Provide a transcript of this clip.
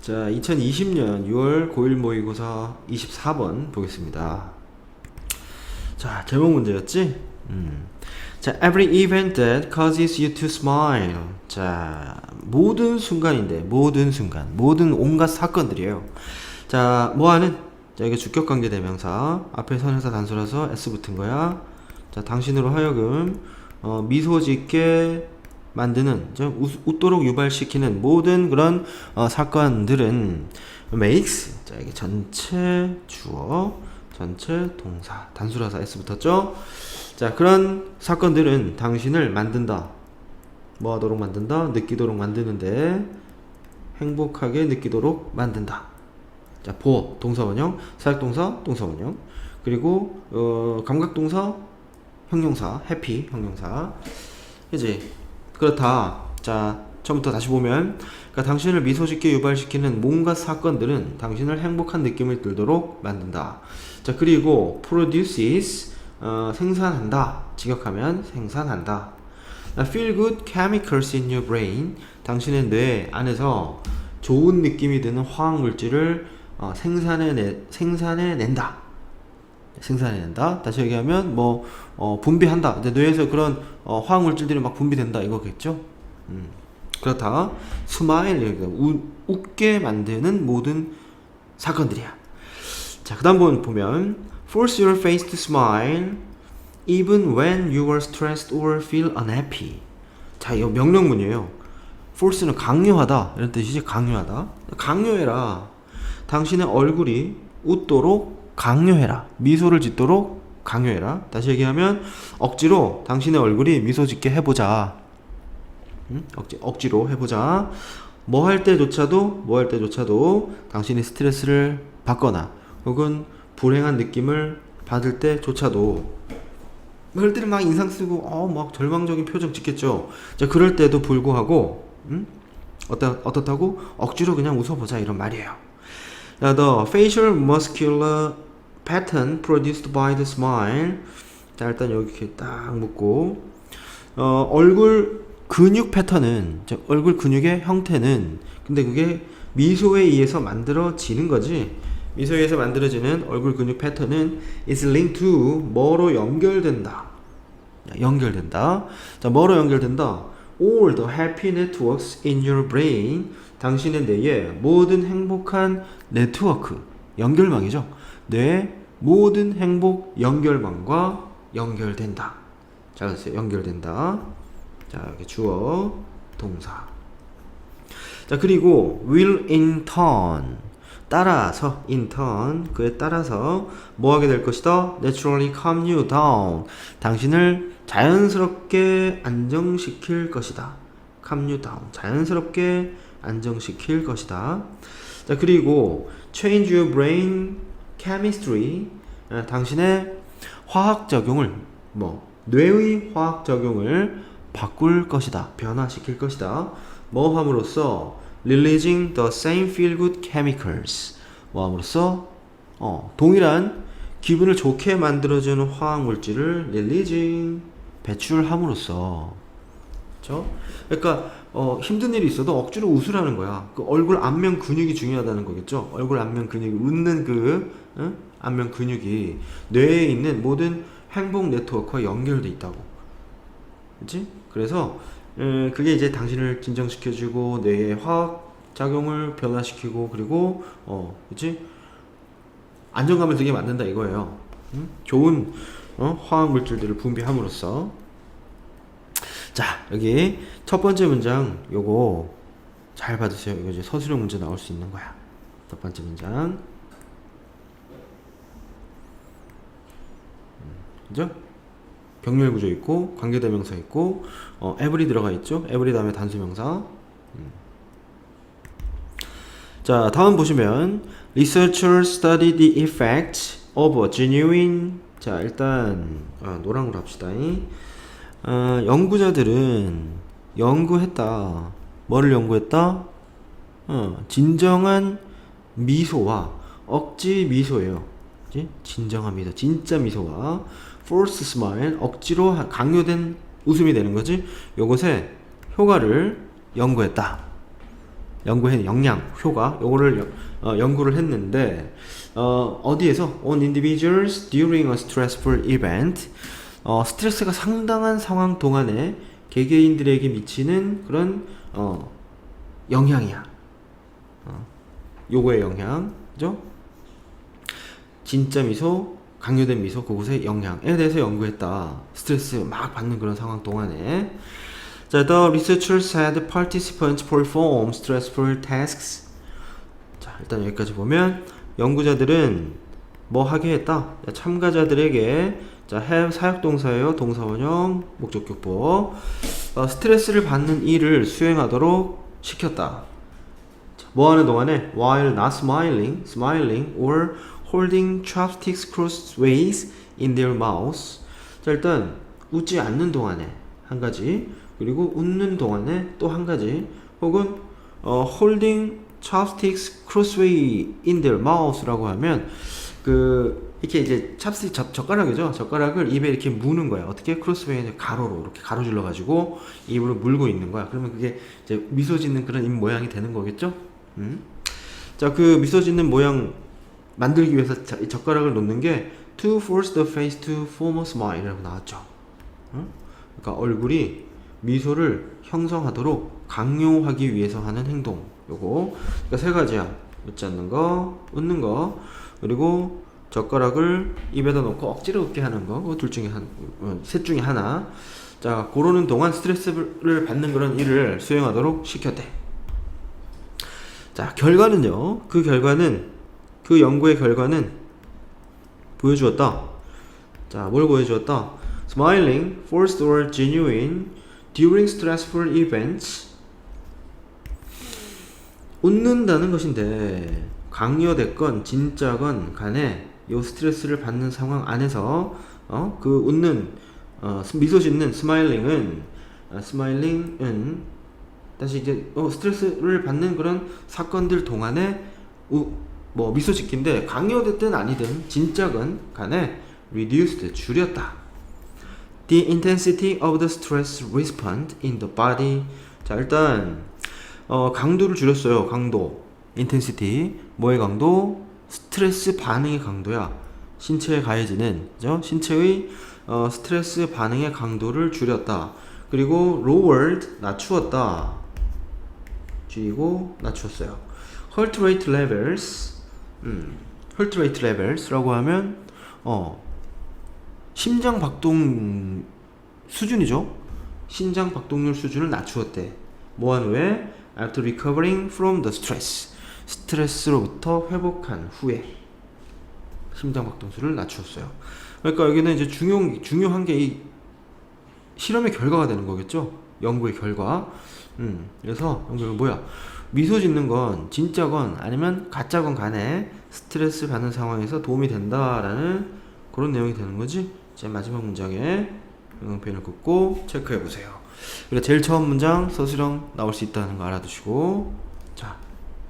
자, 2020년 6월 고1 모의고사 24번 보겠습니다. 자, 제목 문제였지? 음. 자, every event that causes you to smile. 자, 모든 순간인데, 모든 순간, 모든 온갖 사건들이에요. 자, 뭐하는? 자, 이게 주격 관계 대명사. 앞에 선에서 단수라서 s 붙은 거야. 자, 당신으로 하여금 어, 미소 짓게 만드는, 웃도록 유발시키는 모든 그런 어, 사건들은 makes. 자, 이게 전체 주어, 전체 동사, 단수라서 s 붙었죠? 자, 그런 사건들은 당신을 만든다. 뭐 하도록 만든다? 느끼도록 만드는데 행복하게 느끼도록 만든다. 자, 보어 동사 원형, 사역동사 동사 원형, 그리고 어, 감각동사 형용사, 해피 형용사. 이제 그렇다. 자, 처음부터 다시 보면 그러니까 당신을 미소 짓게 유발시키는 뭔가 사건들은 당신을 행복한 느낌을 들도록 만든다. 자, 그리고 produces 어, 생산한다. 직역하면 생산한다. 자, feel good chemicals in your brain. 당신의 뇌 안에서 좋은 느낌이 드는 화학 물질을 어, 생산해 생산해 낸다. 생산해낸다. 다시 얘기하면 뭐 어, 분비한다. 이제 뇌에서 그런 어, 화학 물질들이 막 분비된다 이거겠죠. 음. 그렇다. 스마일 우, 웃게 만드는 모든 사건들이야. 자, 그다음 번 보면 force your face to smile even when you are stressed or feel unhappy. 자, 이거 명령문이에요. force는 강요하다 이런 뜻이지 강요하다. 강요해라. 당신의 얼굴이 웃도록 강요해라. 미소를 짓도록 강요해라. 다시 얘기하면 억지로 당신의 얼굴이 미소 짓게 해보자. 응? 억지, 억지로 해보자. 뭐 할 때조차도 뭐 할 때조차도 당신이 스트레스를 받거나 혹은 불행한 느낌을 받을 때조차도 그럴 때는 막 인상 쓰고 어막 절망적인 표정 짓겠죠. 자 그럴 때도 불구하고 음? 어떠 어떻다고 억지로 그냥 웃어보자 이런 말이에요. 자, the facial muscular pattern produced by the smile. 자 일단 여기 딱 묶고 어, 얼굴 근육 패턴은 저 얼굴 근육의 형태는 근데 그게 미소에 의해서 만들어지는 거지. 미소에 의해서 만들어지는 얼굴 근육 패턴은 is linked to 뭐로 연결된다. 자, 연결된다. 자, 뭐로 연결된다? All the happy networks in your brain. 당신의 뇌에 모든 행복한 네트워크, 연결망이죠. 뇌 모든 행복 연결망과 연결된다. 자, 그래서 연결된다. 자, 이렇게 주어, 동사. 자, 그리고 will in turn. 따라서 turn 그에 따라서 뭐 하게 될 것이다? naturally calm you down. 당신을 자연스럽게 안정시킬 것이다. calm you down. 자연스럽게 안정시킬 것이다. 자, 그리고 change your brain chemistry. 아, 당신의 화학 작용을 뭐 뇌의 화학 작용을 바꿀 것이다. 변화시킬 것이다. 뭐 함으로써 releasing the same feel good chemicals. 뭐 함으로써 어, 동일한 기분을 좋게 만들어주는 화학 물질을 releasing 배출함으로써 그렇죠? 그러니까 어, 힘든 일이 있어도 억지로 웃으라는 거야. 그 얼굴 안면 근육이 중요하다는 거겠죠. 얼굴 안면 근육이 웃는 그 응? 안면 근육이 뇌에 있는 모든 행복 네트워크와 연결돼 있다고. 그렇지? 그래서 음, 그게 이제 당신을 진정시켜주고 뇌의 화학 작용을 변화시키고 그리고 어, 그렇지? 안정감을 들게 만든다 이거예요. 음? 좋은 어? 화학 물질들을 분비함으로써 자 여기 첫 번째 문장 요거 잘 받으세요. 이거 이제 서술형 문제 나올 수 있는 거야. 첫 번째 문장. 음, 그죠? 병렬 구조 있고 관계대명사 있고 어, every 들어가 있죠. every 다음에 단수명사. 음. 자 다음 보시면 researchers study the effect of a genuine 자 일단 아, 노랑으로 합시다. 어, 연구자들은 연구했다. 뭐를 연구했다? 어, 진정한 미소와 억지 미소예요. 미소, 진짜 미소와 forced smile, 억지로 하- 강요된 웃음이 되는 거지. 요것의 효과를 연구했다. 연구해 영양 효과 요거를 연- 어, 연구를 했는데 어, 어디에서 on individuals during a stressful event 어, 스트레스가 상당한 상황 동안에 개개인들에게 미치는 그런 어, 영향이야. 어, 요거의 영향, 그죠? 진짜 미소, 강요된 미소, 그곳의 영향에 대해서 연구했다. 스트레스 막 받는 그런 상황 동안에. 자, the researchers had participants perform stressful tasks. 자, 일단 여기까지 보면 연구자들은 뭐 하게 했다. 자, 참가자들에게 자, have 사역동사예요. 동사원형 목적격보. 어, 스트레스를 받는 일을 수행하도록 시켰다. 자, 뭐 하는 동안에 while not smiling, smiling or holding chopsticks crossways in their mouths. 자, 일단 웃지 않는 동안에 한 가지, 그리고 웃는 동안에 또 한 가지, 혹은 어, holding chopsticks crossway in their mouths라고 하면 그 이렇게 이제 찹스틱 젓, 젓가락이죠. 젓가락을 입에 이렇게 무는 거야. 어떻게 크로스웨이 가로로 이렇게 가로질러 가지고 입으로 물고 있는 거야. 그러면 그게 이제 미소 짓는 그런 입 모양이 되는 거겠죠? 음? 자, 그 미소 짓는 모양 만들기 위해서 자- 이 젓가락을 놓는 게 to force the face to form a smile이라고 나왔죠. 응? 그러니까 얼굴이 미소를 형성하도록 강요하기 위해서 하는 행동. 요거. 그러니까 세 가지야. 웃지 않는 거, 웃는 거, 그리고 젓가락을 입에다 놓고 억지로 웃게 하는 거. 그둘 중에 한, 어, 셋 중에 하나. 자, 고르는 동안 스트레스를 받는 그런 일을 수행하도록 시켰대. 자, 결과는요. 그 결과는 그 연구의 결과는 보여주었다. 자, 뭘 보여주었다? Smiling, forced or genuine during stressful events. 웃는다는 것인데 강요됐건 진짜건 간에 요 스트레스를 받는 상황 안에서 어? 그 웃는 어, 미소 짓는 스마일링은 어, 스마일링은 다시 이제 어, 스트레스를 받는 그런 사건들 동안에 우, 뭐 미소 짓기인데 강요됐든 아니든 진짜건 간에 reduced 줄였다. The intensity of the stress response in the body. 자 일단 어, 강도를 줄였어요. 강도. intensity 뭐의 강도? 스트레스 반응의 강도야. 신체에 가해지는 그죠? 신체의 어, 스트레스 반응의 강도를 줄였다. 그리고 lowered 낮추었다. 줄이고 낮췄어요. heart rate levels, 음, rate levels라고 하면 어 심장 박동 수준이죠. 심장 박동률 수준을 낮추었대. 뭐한 후에 after recovering from the stress 스트레스로부터 회복한 후에 심장 박동수를 낮추었어요. 그러니까 여기는 이제 중요 중요한 게 이 실험의 결과가 되는 거겠죠. 연구의 결과. 음, 그래서 연구는 뭐야? 미소 짓는 건 진짜건 아니면 가짜건 간에 스트레스 받는 상황에서 도움이 된다라는 그런 내용이 되는 거지. 제 마지막 문장에 응용표현을 긋고 체크해 보세요. 그리고 제일 처음 문장 서술형 나올 수 있다는 거 알아두시고 자